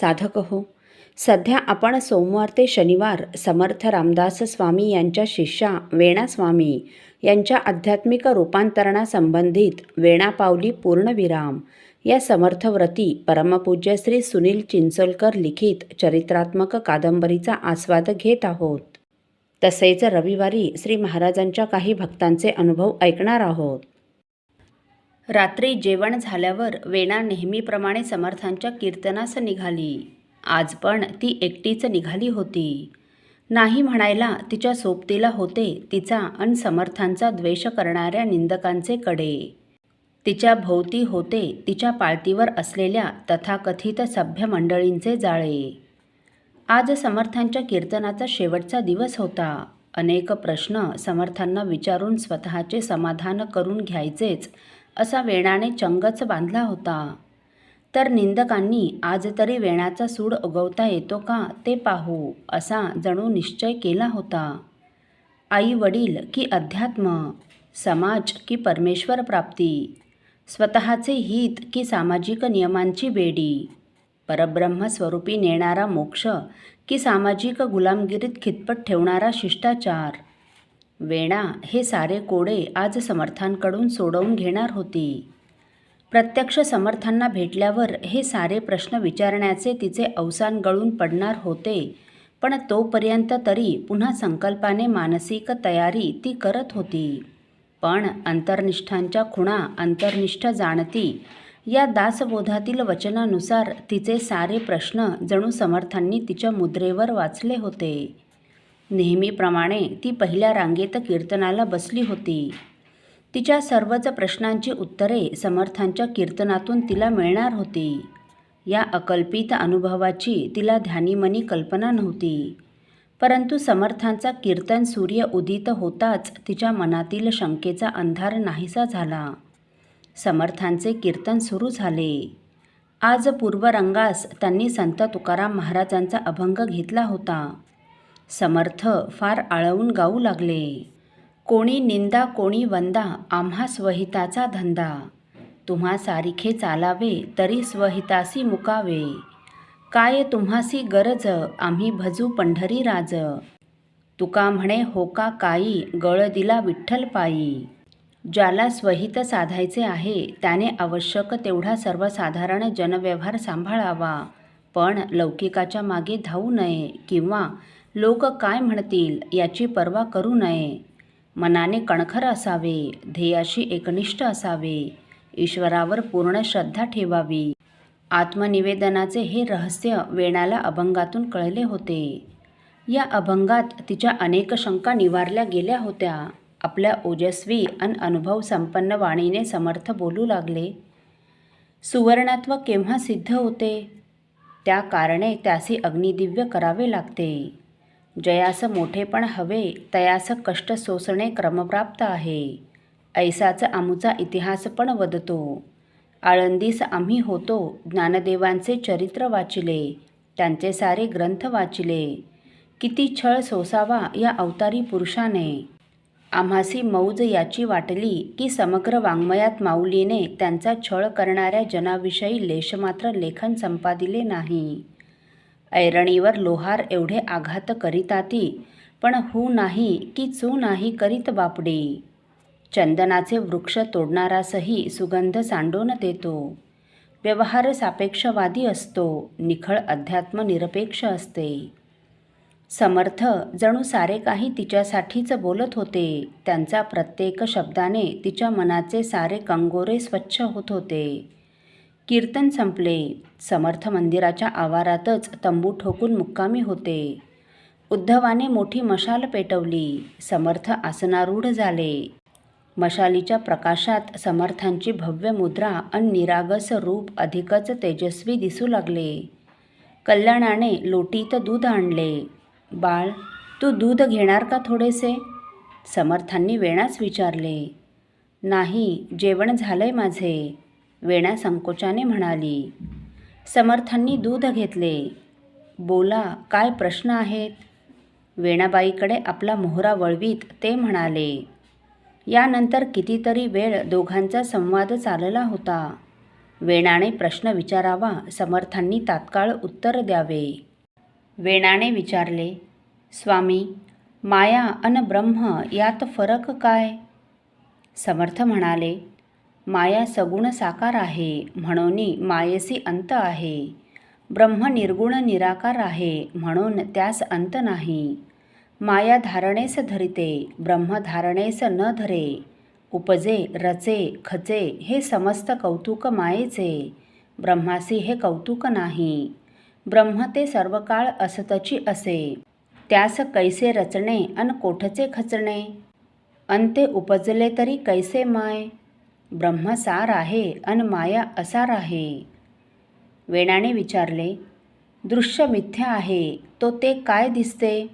साधक हो. सध्या आपण सोमवार ते शनिवार समर्थ रामदास स्वामी यांच्या शिष्या वेणा स्वामी यांच्या आध्यात्मिक रूपांतरणासंबंधित वेणापावली पूर्णविराम या समर्थव्रती परमपूज्य श्री सुनील चिंचोलकर लिखित चरित्रात्मक कादंबरीचा आस्वाद घेत आहोत. तसेच रविवारी श्री महाराजांच्या काही भक्तांचे अनुभव ऐकणार आहोत. रात्री जेवण झाल्यावर वेणा नेहमीप्रमाणे समर्थांच्या कीर्तनास निघाली. आज पण ती एकटीच निघाली होती. नाही म्हणायला तिच्या सोबतीला होते तिचा अन समर्थांचा द्वेष करणाऱ्या निंदकांचे कडे. तिच्या भोवती होते तिच्या पाळतीवर असलेल्या तथाकथित सभ्य मंडळींचे जाळे. आज समर्थांच्या कीर्तनाचा शेवटचा दिवस होता. अनेक प्रश्न समर्थांना विचारून स्वतःचे समाधान करून घ्यायचेच असा वेणाने चंगच बांधला होता. तर निंदकांनी आज तरी वेणाचा सूड उगवता येतो का ते पाहू असा जणू निश्चय केला होता. आई वडील की अध्यात्म समाज की परमेश्वर प्राप्ती स्वतःचे हित की सामाजिक नियमांची बेडी परब्रह्मस्वरूपी नेणारा मोक्ष की सामाजिक गुलामगिरीत खितपट ठेवणारा शिष्टाचार वेणा हे सारे कोडे आज समर्थांकडून सोडवून घेणार होती. प्रत्यक्ष समर्थांना भेटल्यावर हे सारे प्रश्न विचारण्याचे तिचे अवसान गळून पडणार होते पण तोपर्यंत तरी पुन्हा संकल्पाने मानसिक तयारी ती करत होती. पण अंतर्निष्ठांच्या खुणा अंतर्निष्ठ जाणती या दासबोधातील वचनानुसार तिचे सारे प्रश्न जणू समर्थांनी तिच्या मुद्रेवर वाचले होते. नेहमीप्रमाणे ती पहिल्या रांगेत कीर्तनाला बसली होती. तिच्या सर्वच प्रश्नांची उत्तरे समर्थांच्या कीर्तनातून तिला मिळणार होती. या अकल्पित अनुभवाची तिला ध्यानीमनी कल्पना नव्हती. परंतु समर्थांचा कीर्तन सूर्य उदित होताच तिच्या मनातील शंकेचा अंधार नाहीसा झाला. समर्थांचे कीर्तन सुरू झाले. आज पूर्वरंगास त्यांनी संत तुकाराम महाराजांचा अभंग घेतला होता. समर्थ फार आळवून गाऊ लागले. कोणी निंदा कोणी वंदा आम्हा स्वहिताचा धंदा. तुम्हा सारिखे चालावे तरी स्वहितासी मुकावे. काय तुम्हासी गरज आम्ही भजू पंढरी राज. तुका म्हणे होका काई गळ दिला विठ्ठल पायी. ज्याला स्वहित साधायचे आहे त्याने आवश्यक तेवढा सर्वसाधारण जनव्यवहार सांभाळावा. पण लौकिकाच्या मागे धावू नये किंवा लोक काय म्हणतील याची पर्वा करू नये. मनाने कणखर असावे ध्येयाशी एकनिष्ठ असावे ईश्वरावर पूर्ण श्रद्धा ठेवावी. आत्मनिवेदनाचे हे रहस्य वेणाला अभंगातून कळले होते. या अभंगात तिच्या अनेक शंका निवारल्या गेल्या होत्या. आपल्या ओजस्वी आणि अनुभव संपन्न वाणीने समर्थ बोलू लागले. सुवर्णत्व केव्हा सिद्ध होते? त्या कारणे त्यासी अग्निदिव्य करावे लागते. जयास मोठेपण हवे तयास कष्ट सोसणे क्रमप्राप्त आहे. ऐसाच आमूचा इतिहास पण वदतो. आळंदीस आम्ही होतो ज्ञानदेवांचे चरित्र वाचिले त्यांचे सारे ग्रंथ वाचिले. किती छळ सोसावा या अवतारी पुरुषाने. आम्हासी मौज याची वाटली की समग्र वाङ्मयात माऊलीने त्यांचा छळ करणाऱ्या जनाविषयी लेशमात्र लेखन संपादिले नाही. ऐरणीवर लोहार एवढे आघात करीताती पण हू नाही की चू नाही करीत बापडी. चंदनाचे वृक्ष तोडणारासही सुगंध सांडून देतो. व्यवहार सापेक्षवादी असतो निखळ अध्यात्म निरपेक्ष असते. समर्थ जणू सारे काही तिच्यासाठीच बोलत होते त्यांचा प्रत्येक शब्दाने तिच्या मनाचे सारे कंगोरे स्वच्छ होत होते. कीर्तन संपले. समर्थ मंदिराच्या आवारातच तंबू ठोकून मुक्कामी होते. उद्धवाने मोठी मशाल पेटवली. समर्थ आसनारूढ झाले. मशालीच्या प्रकाशात समर्थांची भव्य मुद्रा आणि निरागस रूप अधिकच तेजस्वी दिसू लागले. कल्याणाने लोटीत दूध आणले. बाळ तू दूध घेणार का थोडेसे समर्थांनी वेणाच विचारले. नाही जेवण झालंय माझे. वेणा संकोचाने म्हणाली समर्थांनी दूध घेतले. बोला काय प्रश्न आहेत वेणाबाईकडे आपला मोहरा वळवीत ते म्हणाले यानंतर कितीतरी वेळ दोघांचा संवाद चालला होता. वेणाने प्रश्न विचारावा समर्थांनी तात्काळ उत्तर द्यावे वेणाने विचारले स्वामी माया अन ब्रह्म यात फरक काय समर्थ म्हणाले माया सगुण साकार आहे म्हणून मायेसी अंत आहे. ब्रह्म निर्गुण निराकार आहे म्हणून त्यास अंत नाही. माया धारणेस धरिते ब्रह्म धारणेस न धरे. उपजे रचे खचे हे समस्त कौतुक मायेचे. ब्रह्मासी हे कौतुक नाही. ब्रह्म ते सर्व काळ असतची असे. त्यास कैसे रचणे अन कोठचे खचणे? अंते उपजले तरी कैसे माय? ब्रह्म सार आहे अन माया असार आहे. वेणाने विचारले दृश्य मिथ्या आहे तो ते काय दिसते?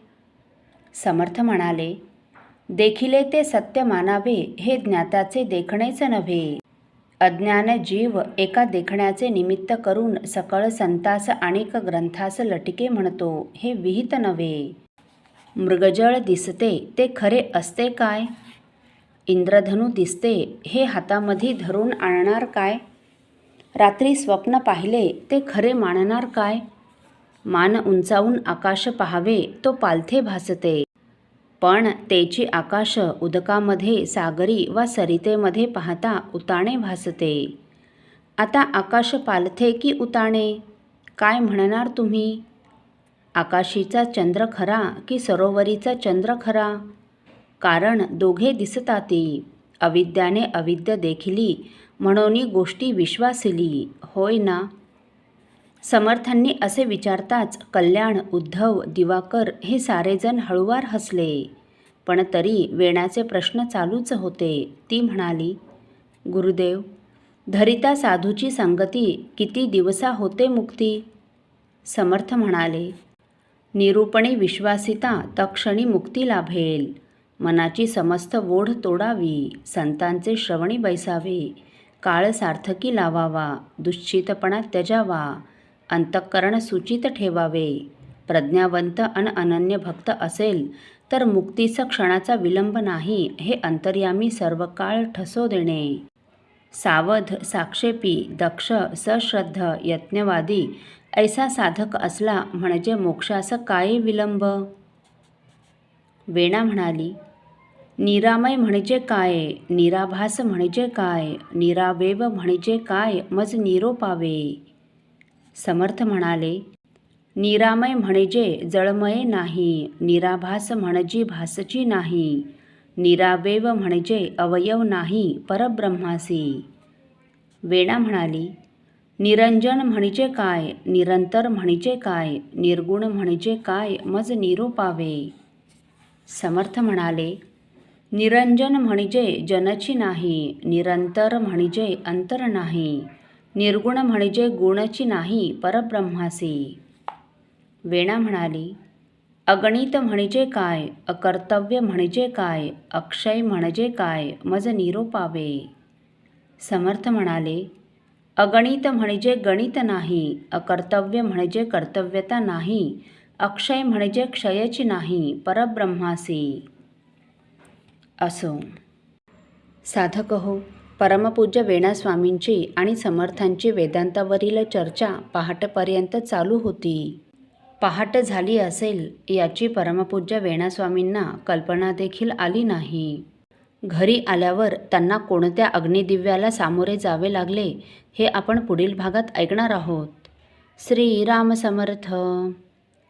समर्थ म्हणाले देखिले ते सत्य मानावे हे ज्ञाताचे देखणेच नव्हे. अज्ञान जीव एका देखण्याचे निमित्त करून सकळ संतास आणिक ग्रंथास लटिके म्हणतो हे विहित नव्हे. मृगजळ दिसते ते खरे असते काय? इंद्रधनू दिसते हे हातामध्ये धरून आणणार काय? रात्री स्वप्न पाहिले ते खरे मानणार काय? मान उंचावून आकाश पाहावे तो पालथे भासते. पण तेची आकाश उदकामध्ये सागरी वा सरितेमध्ये पाहता उताणे भासते. आता आकाश पालथे की उताणे? काय म्हणणार तुम्ही? आकाशीचा चंद्र खरा की सरोवरीचा चंद्र खरा? कारण दोघे दिसताती. अविद्याने अविद्य देखिली. म्हणून गोष्टी विश्वासिली. होय ना? समर्थांनी असे विचारताच कल्याण उद्धव दिवाकर हे सारेजण हळुवार हसले. पण तरी वेणाचे प्रश्न चालूच होते. ती म्हणाली गुरुदेव धरिता साधूची संगती किती दिवसा होते मुक्ती? समर्थ म्हणाले निरूपणे विश्वासिता तक्षणी मुक्ती लाभेल मनाची समस्त ओढ तोडावी संतांचे श्रवणी बैसावे काळ सार्थकी लावावा दुश्चितपणा त्यजावा अंतःकरण सूचित ठेवावे. प्रज्ञावंत अन अनन्य भक्त असेल तर मुक्तीचा क्षणाचा विलंब नाही हे अंतर्यामी सर्व काळ ठसो देणे. सावध साक्षेपी दक्ष सश्रद्ध यज्ञवादी ऐसा साधक असला म्हणजे मोक्षास काय विलंब? वेणा म्हणाली निरामय म्हणजे काय? निराभास म्हणजे काय? निरावेव म्हणजे काय? मज निरोपावे. समर्थ म्हणाले निरामय म्हणजे जळमय नाही निराभास म्हणजे भासची नाही निरावेव म्हणजे अवयव नाही परब्रह्मासी. वेणा म्हणाली निरंजन म्हणजे काय? निरंतर म्हणजे काय? निर्गुण म्हणजे काय? मज निरोपावे. समर्थ म्हणाले निरंजन म्हणजे जनची नाही निरंतर म्हणजे अंतर नाही निर्गुण म्हणजे गुणची नाही परब्रह्मासी. वेणा म्हणाली अगणित म्हणजे काय अकर्तव्य म्हणजे काय अक्षय म्हणजे काय मज निरोपावे. समर्थ म्हणाले अगणित म्हणजे गणित नाही अकर्तव्य म्हणजे कर्तव्यता नाही अक्षय म्हणजे क्षयची नाही परब्रह्मासी. असो. साधक हो परमपूज्य वेणास्वामींची आणि समर्थांची वेदांतावरील चर्चा पहाटपर्यंत चालू होती. पहाट झाली असेल याची परमपूज्य वेणास्वामींना कल्पना देखील आली नाही. घरी आल्यावर त्यांना कोणत्या अग्निदिव्याला सामोरे जावे लागले हे आपण पुढील भागात ऐकणार आहोत. श्रीराम समर्थ.